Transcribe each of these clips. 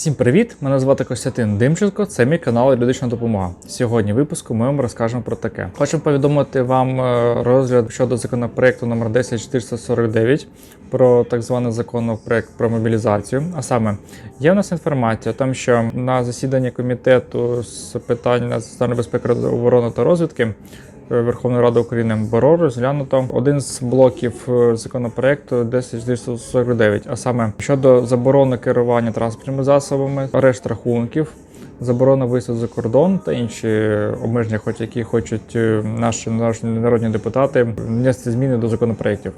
Всім привіт! Мене звати Костянтин Димченко. Це мій канал Юридична допомога. Сьогодні в випуску ми вам розкажемо про таке. Хочу повідомити вам е, розгляд щодо законопроекту номер 10449 про так званий законопроект про мобілізацію. А саме є у нас інформація, там що на засіданні комітету з питань національної безпеки, оборони та розвідки. Верховної Ради України БОРО розглянуто один з блоків е, законопроекту 10449, а саме щодо заборони керування транспортними засобами, арешт рахунків, заборона виїзду за кордон та інші обмеження, хоч які хочуть е, наші, народні депутати внести зміни до законопроєктів.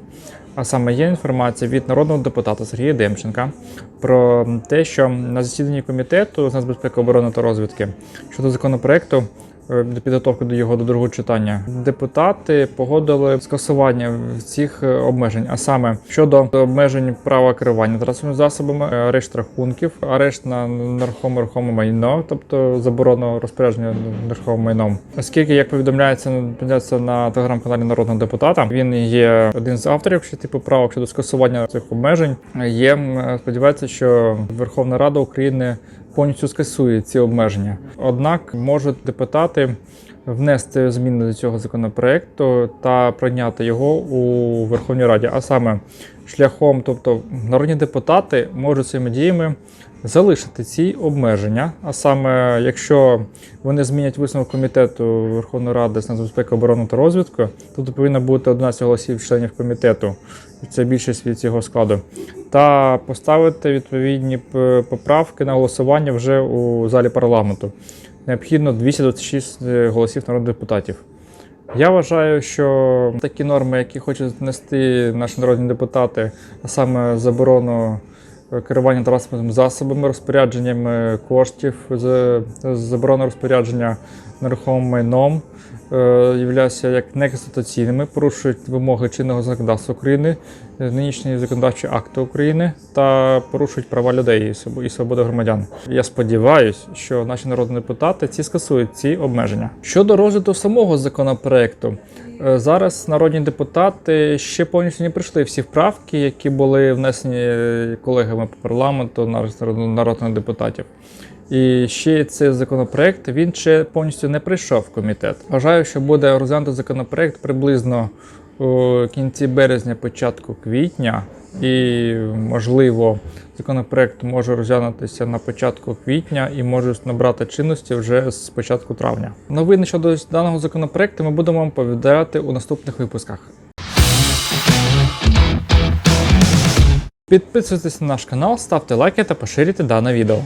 А саме є інформація від народного депутата Сергія Демченка про те, що на засіданні комітету з нацбезпеки оборони та розвідки щодо законопроекту підготовки до його до другого читання депутати погодили скасування цих е, обмежень, а саме щодо обмежень права керування транспортними засобами, е, арешт рахунків, арешт на нерухоме рухоме майно, тобто заборона розпорядження нерухомим майном. Оскільки, як повідомляється на телеграм-каналі народного депутата, він є один з авторів ще типу правок щодо скасування цих обмежень. Є сподівається, що Верховна Рада України повністю скасує ці обмеження. Однак можуть депутати внести зміни до цього законопроекту та прийняти його у Верховній Раді, а саме шляхом, тобто народні депутати можуть своїми діями залишити ці обмеження. А саме, якщо вони змінять висновок комітету Верховної Ради з нацбезпеки, оборони та розвідку, то повинно бути 11 голосів членів комітету, це більшість від цього складу, та поставити відповідні поправки на голосування вже у залі парламенту. Необхідно 226 голосів народних депутатів. Я вважаю, що такі норми, які хочуть внести наші народні депутати, а саме заборону е, керування транспортними засобами, розпорядженнями коштів, з- заборона розпорядження нерухомим майном, е, являються як неконституційними, порушують вимоги чинного законодавства України, е, нинішні законодавчі акти України та порушують права людей і своб- свободи громадян. Я сподіваюся, що наші народні депутати ці скасують ці обмеження. Щодо розгляду самого законопроекту, е, зараз народні депутати ще повністю не прийшли всі вправки, які були внесені е, колегами по парламенту нар- народних депутатів. І ще цей законопроект він ще повністю не прийшов в комітет. Вважаю, що буде розглянути законопроект приблизно у кінці березня, початку квітня, і можливо законопроект може розглянутися на початку квітня і може набрати чинності вже з початку травня. Новини щодо даного законопроекту ми будемо вам повідомляти у наступних випусках. Підписуйтесь на наш канал, ставте лайки та поширюйте дане відео.